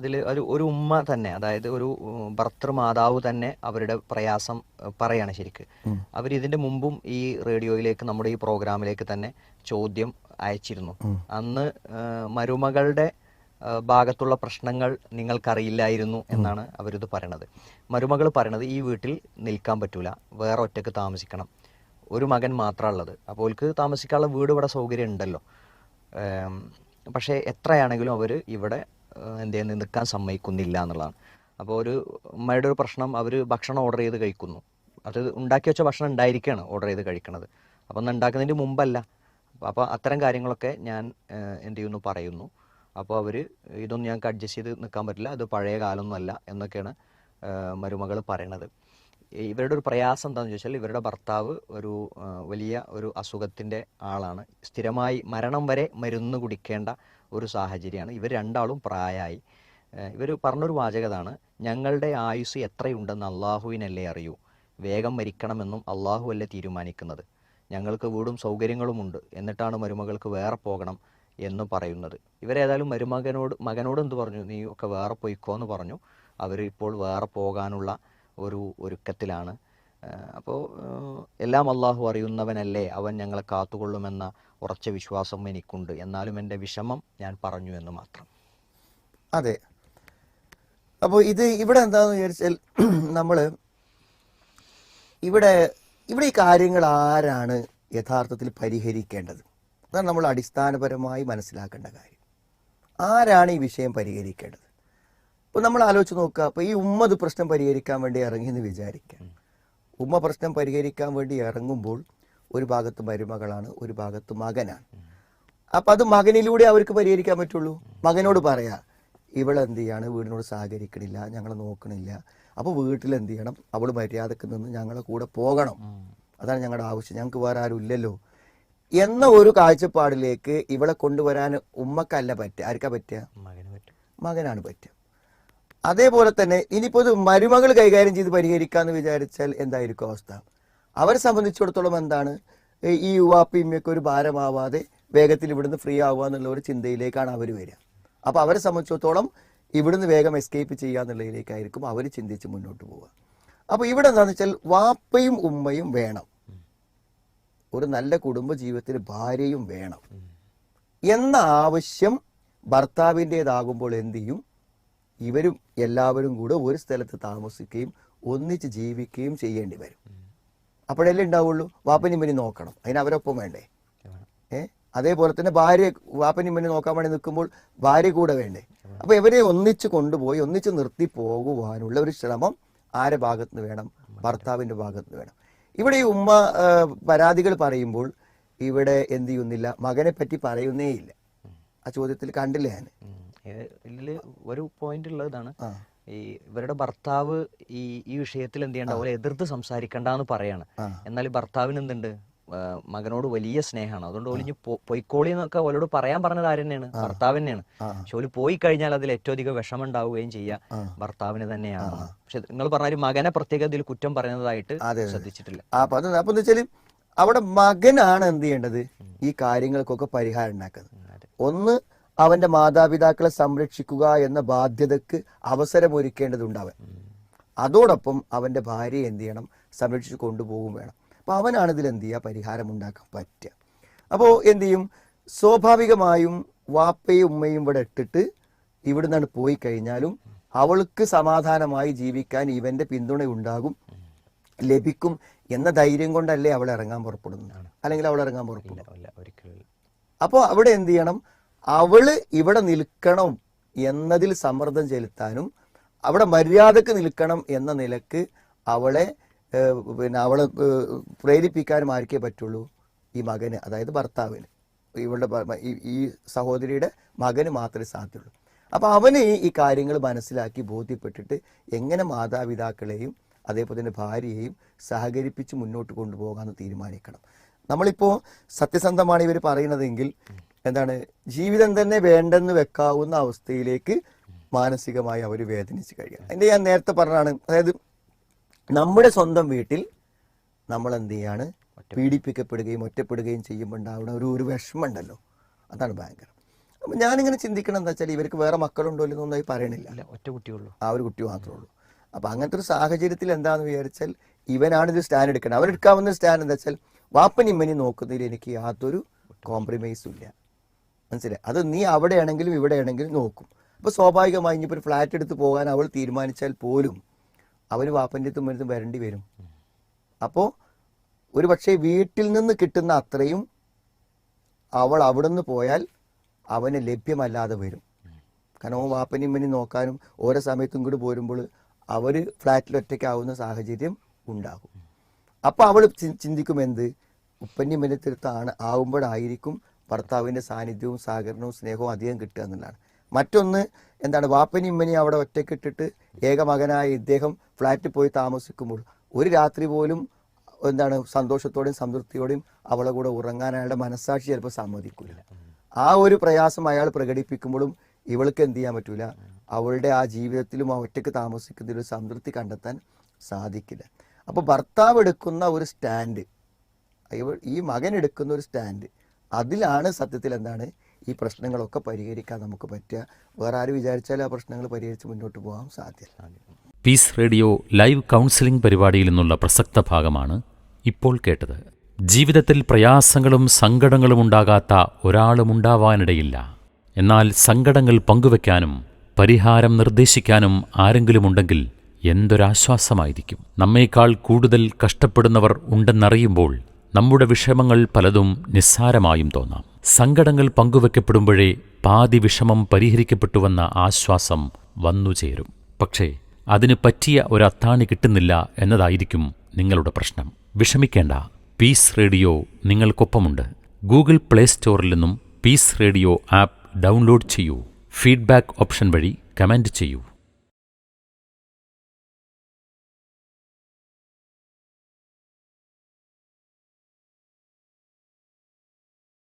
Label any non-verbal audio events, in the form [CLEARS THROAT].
അതിൽ ഒരു ഒരു ഉമ്മ തന്നെ അതായത് ഒരു ഭർത്തൃമാതാവ് തന്നെ അവരുടെ പ്രയാസം പറയാണ് ശരിക്ക്. അവർ ഇതിന്റെ മുമ്പും ഈ റേഡിയോയിലേക്ക് നമ്മുടെ ഈ പ്രോഗ്രാമിലേക്ക് തന്നെ ചോദ്യം അയച്ചിരുന്നു. അന്ന് മരുമകളുടെ ഭാഗത്തുള്ള പ്രശ്നങ്ങൾ നിങ്ങൾക്കറിയില്ലായിരുന്നു എന്നാണ് അവരിത് പറയണത്. മരുമകൾ പറയണത് ഈ വീട്ടിൽ നിൽക്കാൻ പറ്റൂല വേറെ ഒറ്റയ്ക്ക് താമസിക്കണം. ഒരു മകൻ മാത്രമാണ് ഉള്ളത്. അപ്പോൾ അവർക്ക് താമസിക്കാനുള്ള വീട് ഇവിടെ സൗകര്യം ഉണ്ടല്ലോ പക്ഷേ എത്രയാണെങ്കിലും അവർ ഇവിടെ എന്ത് ചെയ്യുന്നത് നിൽക്കാൻ സമ്മതിക്കുന്നില്ല എന്നുള്ളതാണ്. അപ്പോൾ ഒരു അമ്മയുടെ ഒരു പ്രശ്നം അവർ ഭക്ഷണം ഓർഡർ ചെയ്ത് കഴിക്കുന്നു. അത് ഉണ്ടാക്കി വെച്ച ഭക്ഷണം ഉണ്ടായിരിക്കുകയാണ് ഓർഡർ ചെയ്ത് കഴിക്കുന്നത് അപ്പം ഒന്ന് ഉണ്ടാക്കുന്നതിന്റെ മുമ്പല്ല. അപ്പോൾ അത്തരം കാര്യങ്ങളൊക്കെ ഞാൻ എന്ത് ചെയ്യുന്നു പറയുന്നു. അപ്പോൾ അവർ ഇതൊന്നും ഞങ്ങൾക്ക് അഡ്ജസ്റ്റ് ചെയ്ത് നിൽക്കാൻ പറ്റില്ല. അത് പഴയ കാലമൊന്നുമല്ല എന്നൊക്കെയാണ് മരുമകൾ പറയണത്. ഇവരുടെ ഒരു പ്രയാസം എന്താണെന്ന് ചോദിച്ചാൽ ഇവരുടെ ഭർത്താവ് ഒരു വലിയ ഒരു അസുഖത്തിന്റെ ആളാണ്. സ്ഥിരമായി മരണം വരെ മരുന്ന് കുടിക്കേണ്ട ഒരു സാഹചര്യമാണ്. ഇവർ രണ്ടാളും പ്രായമായി ഇവർ പറഞ്ഞൊരു വാചകതാണ് ഞങ്ങളുടെ ആയുസ് എത്രയുണ്ടെന്ന് അള്ളാഹുവിനല്ലേ അറിയൂ. വേഗം മരിക്കണമെന്നും അള്ളാഹു അല്ലേ തീരുമാനിക്കുന്നത്. ഞങ്ങൾക്ക് വീടും സൗകര്യങ്ങളുമുണ്ട്. എന്നിട്ടാണ് മരുമകൾക്ക് വേറെ പോകണം എന്ന് പറയുന്നത്. ഇവരേതായാലും മരുമകനോട് മകനോട് എന്ത് പറഞ്ഞു? നീ ഒക്കെ വേറെ പോയിക്കോ എന്ന് പറഞ്ഞു. അവർ ഇപ്പോൾ വേറെ പോകാനുള്ള ഒരു ഒരുക്കത്തിലാണ്. അപ്പോൾ എല്ലാം അള്ളാഹു അറിയുന്നവനല്ലേ. അവൻ ഞങ്ങളെ കാത്തുകൊള്ളുമെന്ന ഉറച്ച വിശ്വാസം എനിക്കുണ്ട്. എന്നാലും എന്റെ വിഷമം ഞാൻ പറഞ്ഞു എന്ന് മാത്രം. അതെ. അപ്പോൾ ഇത് ഇവിടെ എന്താന്ന് വിചാരിച്ചാൽ [CLEARS THROAT] നമ്മൾ ഇവിടെ ഇവിടെ ഈ കാര്യങ്ങൾ ആരാണ് യഥാർത്ഥത്തിൽ പരിഹരിക്കേണ്ടത്? അതാണ് നമ്മൾ അടിസ്ഥാനപരമായി മനസ്സിലാക്കേണ്ട കാര്യം. ആരാണ് ഈ വിഷയം പരിഹരിക്കേണ്ടത്? ഇപ്പോൾ നമ്മൾ ആലോചിച്ച് നോക്കുക. അപ്പോൾ ഈ ഉമ്മ ഇത് പ്രശ്നം പരിഹരിക്കാൻ വേണ്ടി ഇറങ്ങിയെന്ന് വിചാരിക്കാം ഉമ്മ പ്രശ്നം പരിഹരിക്കാൻ വേണ്ടി ഇറങ്ങുമ്പോൾ ഒരു ഭാഗത്ത് മരുമകളാണ് ഒരു ഭാഗത്ത് മകനാണ്. അപ്പൊ അത് മകനിലൂടെ അവർക്ക് പരിഹരിക്കാൻ പറ്റുള്ളൂ. മകനോട് പറയാ ഇവളെന്ത് ചെയ്യാണ് വീടിനോട് സഹകരിക്കണില്ല ഞങ്ങളെ നോക്കണില്ല. അപ്പോൾ വീട്ടിൽ എന്ത് ചെയ്യണം? അവൾ മര്യാദയ്ക്ക് നിന്ന് ഞങ്ങളെ കൂടെ പോകണം. അതാണ് ഞങ്ങളുടെ ആവശ്യം. ഞങ്ങൾക്ക് വേറെ ആരും ഇല്ലല്ലോ. എന്ന ഒരു കാഴ്ചപ്പാടിലേക്ക് ഇവളെ കൊണ്ടുവരാൻ ഉമ്മക്കല്ല പറ്റുക ആർക്കാ പറ്റുക മകന് പറ്റും. മകനാണ് പറ്റുക അതേപോലെ തന്നെ ഇനിയിപ്പോൾ ഇത് മരുമകൾ കൈകാര്യം ചെയ്ത് പരിഹരിക്കാന്ന് വിചാരിച്ചാൽ എന്തായിരിക്കും അവസ്ഥ? അവരെ സംബന്ധിച്ചിടത്തോളം എന്താണ്? ഈ- യുവാപ്പിമ്മയൊക്കെ ഒരു ഭാരമാവാതെ വേഗത്തിൽ ഇവിടുന്ന് ഫ്രീ ആവുക എന്നുള്ള ഒരു ചിന്തയിലേക്കാണ് അവർ വരിക. അപ്പോൾ അവരെ സംബന്ധിച്ചിടത്തോളം ഇവിടുന്ന് വേഗം എസ്കേപ്പ് ചെയ്യുക എന്നുള്ളതിലേക്കായിരിക്കും അവർ ചിന്തിച്ച് മുന്നോട്ട് പോവുക. അപ്പോൾ ഇവിടെ എന്താണെന്ന് വെച്ചാൽ വാപ്പയും ഉമ്മയും വേണം. ഒരു നല്ല കുടുംബ ജീവിതത്തിൽ ഭാര്യയും വേണം. എന്ന ആവശ്യം ഭർത്താവിന്റെതാകുമ്പോൾ എന്ത് ചെയ്യും? ഇവരും എല്ലാവരും കൂടെ ഒരു സ്ഥലത്ത് താമസിക്കുകയും ഒന്നിച്ച് ജീവിക്കുകയും ചെയ്യേണ്ടി വരും. അപ്പോഴല്ലേ ഉണ്ടാവുള്ളൂ. വാപ്പനും വാപ്പനിമ്മനി നോക്കണം. അതിന് അവരൊപ്പം വേണ്ടേ? ഏ? അതേപോലെ തന്നെ ഭാര്യ വാപ്പനും വാപ്പനിമ്മനി നോക്കാൻ വേണ്ടി നിൽക്കുമ്പോൾ ഭാര്യ കൂടെ വേണ്ടേ? അപ്പൊ ഇവരെ ഒന്നിച്ച് കൊണ്ടുപോയി ഒന്നിച്ച് നിർത്തി പോകുവാനുള്ള ഒരു ശ്രമം ആരെ ഭാഗത്ത് നിന്ന് വേണം? ഭർത്താവിന്റെ ഭാഗത്ത് നിന്ന് വേണം. ഇവിടെ ഈ ഉമ്മ പരാതികൾ പറയുമ്പോൾ ഇവിടെ എന്ത് ചെയ്യുന്നില്ല. മകനെ പറ്റി പറയുന്നേ ഇല്ല ആ ചോദ്യത്തിൽ കണ്ടില്ല ഞാൻ? ഒരു പോയിന്റ് ഉള്ളതാണ്. ഈ ഇവരുടെ ഭർത്താവ് ഈ ഈ വിഷയത്തിൽ എന്ത് ചെയ്യണ്ട? അവരെ എതിർത്ത് സംസാരിക്കണ്ടെന്ന് പറയാണ്. എന്നാൽ ഈ ഭർത്താവിന് എന്തുണ്ട്? മകനോട് വലിയ സ്നേഹമാണ്. അതുകൊണ്ട് ഒലിഞ്ഞ് പൊയ്ക്കോളി എന്നൊക്കെ ഓലോട് പറയാൻ പറഞ്ഞത് ആര് തന്നെയാണ്? ഭർത്താവ് തന്നെയാണ്. പക്ഷെ ഓൽ പോയി കഴിഞ്ഞാൽ അതിൽ ഏറ്റവും അധികം വിഷമം ഉണ്ടാവുകയും ചെയ്യുക ഭർത്താവിന് തന്നെയാണ്. പക്ഷെ നിങ്ങൾ പറഞ്ഞ ഒരു മകനെ പ്രത്യേക ഇതിൽ കുറ്റം പറയുന്നതായിട്ട്. ശ്രദ്ധിച്ചിട്ടില്ല. അപ്പൊ വെച്ചാൽ അവിടെ മകനാണ് എന്ത് ചെയ്യേണ്ടത്? ഈ കാര്യങ്ങൾക്കൊക്കെ പരിഹാരം ഉണ്ടാക്കുന്നത്. ഒന്ന് അവന്റെ മാതാപിതാക്കളെ സംരക്ഷിക്കുക എന്ന ബാധ്യതക്ക് അവസരമൊരുക്കേണ്ടതുണ്ട് അവൻ. അതോടൊപ്പം അവന്റെ ഭാര്യയെ എന്ത് ചെയ്യണം? സംരക്ഷിച്ച് കൊണ്ടുപോകും വേണം. അപ്പോൾ അവനാണ് ഇതിൽ എന്ത് ചെയ്യുക? പരിഹാരം ഉണ്ടാക്കാൻ പറ്റുക. അപ്പോൾ എന്ത് ചെയ്യും? സ്വാഭാവികമായും വാപ്പയും ഉമ്മയും ഇവിടെ ഇട്ടിട്ട് ഇവിടുന്നാണ് പോയി കഴിഞ്ഞാലും അവൾക്ക് സമാധാനമായി ജീവിക്കാൻ ഇവന്റെ പിന്തുണ ഉണ്ടാകും ലഭിക്കും എന്ന ധൈര്യം കൊണ്ടല്ലേ അവൾ ഇറങ്ങാൻ പുറപ്പെടുന്നതാണ് അല്ലെങ്കിൽ അവൾ ഇറങ്ങാൻ പുറപ്പെടുന്നു അപ്പോൾ അവിടെ എന്ത് ചെയ്യണം? അവൾ ഇവിടെ നിൽക്കണം എന്നതിൽ സമ്മർദ്ദം ചെലുത്താനും അവിടെ മര്യാദയ്ക്ക് നിൽക്കണം എന്ന നിലയ്ക്ക് അവളെ പിന്നെ അവളെ പ്രേരിപ്പിക്കാനും ആർക്കേ പറ്റുള്ളൂ? ഈ മകന് അതായത് ഭർത്താവിന്. ഇവളുടെ ഈ- സഹോദരിയുടെ മകന് മാത്രമേ സാധ്യതയുള്ളൂ അപ്പോൾ അവന് ഈ- കാര്യങ്ങൾ മനസ്സിലാക്കി ബോധ്യപ്പെട്ടിട്ട് എങ്ങനെ മാതാപിതാക്കളെയും അതേപോലെ തന്നെ ഭാര്യയെയും സഹകരിപ്പിച്ച് മുന്നോട്ട് കൊണ്ടുപോകാമെന്ന് തീരുമാനിക്കണം. നമ്മളിപ്പോ സത്യസന്ധമാണ് ഇവർ പറയുന്നതെങ്കിൽ എന്താണ്? ജീവിതം തന്നെ വേണ്ടെന്ന് വെക്കാവുന്ന അവസ്ഥയിലേക്ക് മാനസികമായി അവർ വേദനിച്ച് കഴിയണം അതിന്റെ ഞാൻ നേരത്തെ പറഞ്ഞാണ് അതായത് നമ്മുടെ സ്വന്തം വീട്ടിൽ നമ്മൾ എന്ത് ചെയ്യാണ് പീഡിപ്പിക്കപ്പെടുകയും ഒറ്റപ്പെടുകയും ചെയ്യുമ്പോൾ ഉണ്ടാവുന്ന ഒരു ഒരു വിഷമമുണ്ടല്ലോ. അതാണ് ഭയങ്കരം. അപ്പൊ ഞാനിങ്ങനെ ചിന്തിക്കണം എന്താ വെച്ചാൽ ഇവർക്ക് വേറെ മക്കളുണ്ടോ ഇല്ലെന്നൊന്നും ഒന്നായി പറയണില്ല. ഒറ്റ കുട്ടിയുള്ളൂ. ആ ഒരു കുട്ടി മാത്രമേ ഉള്ളൂ. അപ്പൊ അങ്ങനത്തെ ഒരു സാഹചര്യത്തിൽ എന്താന്ന് വിചാരിച്ചാൽ ഇവനാണ് ഇത് സ്റ്റാൻഡ് എടുക്കണം അവരെടുക്കാവുന്ന സ്റ്റാൻഡ് എന്താ വെച്ചാൽ വാപ്പനിമ്മനി നോക്കുന്നതിൽ എനിക്ക് യാതൊരു കോംപ്രമൈസും ഇല്ല. മനസ്സിലായി? അത് നീ അവിടെയാണെങ്കിലും ഇവിടെയാണെങ്കിലും നോക്കും. അപ്പോൾ സ്വാഭാവികമായി ഇനിയിപ്പോൾ ഒരു ഫ്ലാറ്റ് എടുത്ത് പോകാൻ അവൾ തീരുമാനിച്ചാൽ പോലും അവന് വാപ്പന്റെ അടുത്തും മരുന്ന് വരേണ്ടി വരും. അപ്പോൾ ഒരു പക്ഷേ വീട്ടിൽ നിന്ന് കിട്ടുന്ന അത്രയും അവൾ അവിടുന്ന് പോയാൽ അവന് ലഭ്യമല്ലാതെ വരും. കാരണം ഓ വാപ്പനെയും ഇമ്മനെയും നോക്കാനും ഓരോ സമയത്തും കൂടി പോരുമ്പോൾ അവർ ഫ്ലാറ്റിൽ ഒറ്റയ്ക്കാവുന്ന സാഹചര്യം ഉണ്ടാകും. അപ്പോൾ അവൾ ചിന്തിക്കും എന്ത്? ഉപ്പന്റെയും ഇമ്മനത്തിരുത്താണ് ആവുമ്പോഴായിരിക്കും ഭർത്താവിന്റെ സാന്നിധ്യവും സഹകരണവും സ്നേഹവും അധികം കിട്ടുക എന്നുള്ളതാണ്. മറ്റൊന്ന് എന്താണ്? വാപ്പനി ഇമ്മനെയും അവിടെ ഒറ്റക്കിട്ടിട്ട് ഏകമകനായ ഇദ്ദേഹം ഫ്ലാറ്റിൽ പോയി താമസിക്കുമ്പോൾ ഒരു രാത്രി പോലും എന്താണ് സന്തോഷത്തോടെയും സംതൃപ്തിയോടെയും അവളെ കൂടെ ഉറങ്ങാൻ അയാളുടെ മനസ്സാക്ഷി ചിലപ്പോൾ സമ്മതിക്കില്ല ആ ഒരു പ്രയാസം അയാൾ പ്രകടിപ്പിക്കുമ്പോഴും ഇവൾക്ക് എന്ത് ചെയ്യാൻ പറ്റൂല? അവളുടെ ആ ജീവിതത്തിലും ആ ഒറ്റയ്ക്ക് താമസിക്കുന്നതിൽ സംതൃപ്തി കണ്ടെത്താൻ സാധിക്കില്ല. അപ്പോൾ ഭർത്താവ് എടുക്കുന്ന ഒരു സ്റ്റാൻഡ് ഈ മകൻ എടുക്കുന്ന ഒരു സ്റ്റാൻഡ് അതിലാണ് സത്യത്തിൽ എന്താണ് ഈ പ്രശ്നങ്ങളൊക്കെ പരിഹരിക്കാൻ നമുക്ക് പറ്റുക. വേറെ ആര് വിചാരിച്ചാലും ആ പ്രശ്നങ്ങൾ പരിഹരിച്ച് മുന്നോട്ട് പോകാൻ സാധ്യത പീസ് റേഡിയോ ലൈവ് കൗൺസിലിംഗ് പരിപാടിയിൽ നിന്നുള്ള പ്രസക്ത ഭാഗമാണ് ഇപ്പോൾ കേട്ടത്. ജീവിതത്തിൽ പ്രയാസങ്ങളും സങ്കടങ്ങളും ഉണ്ടാകാത്ത ഒരാളുമുണ്ടാവാനിടയില്ല എന്നാൽ സങ്കടങ്ങൾ പങ്കുവെക്കാനും പരിഹാരം നിർദ്ദേശിക്കാനും ആരെങ്കിലും ആരെങ്കിലുമുണ്ടെങ്കിൽ എന്തൊരാശ്വാസമായിരിക്കും. നമ്മേക്കാൾ കൂടുതൽ കഷ്ടപ്പെടുന്നവർ ഉണ്ടെന്നറിയുമ്പോൾ നമ്മുടെ വിഷമങ്ങൾ പലതും നിസ്സാരമായും തോന്നാം. സങ്കടങ്ങൾ പങ്കുവെക്കപ്പെടുമ്പോഴേ പാതി വിഷമം പരിഹരിക്കപ്പെട്ടുവെന്ന ആശ്വാസം വന്നുചേരും പക്ഷേ അതിന് പറ്റിയ ഒരു അത്താണി കിട്ടുന്നില്ല എന്നതായിരിക്കും നിങ്ങളുടെ പ്രശ്നം. വിഷമിക്കേണ്ട. പീസ് റേഡിയോ നിങ്ങൾക്കൊപ്പമുണ്ട്. ഗൂഗിൾ പ്ലേ സ്റ്റോറിൽ നിന്നും പീസ് റേഡിയോ ആപ്പ് ഡൗൺലോഡ് ചെയ്യൂ. ഫീഡ്ബാക്ക് ഓപ്ഷൻ വഴി കമന്റ് ചെയ്യൂ.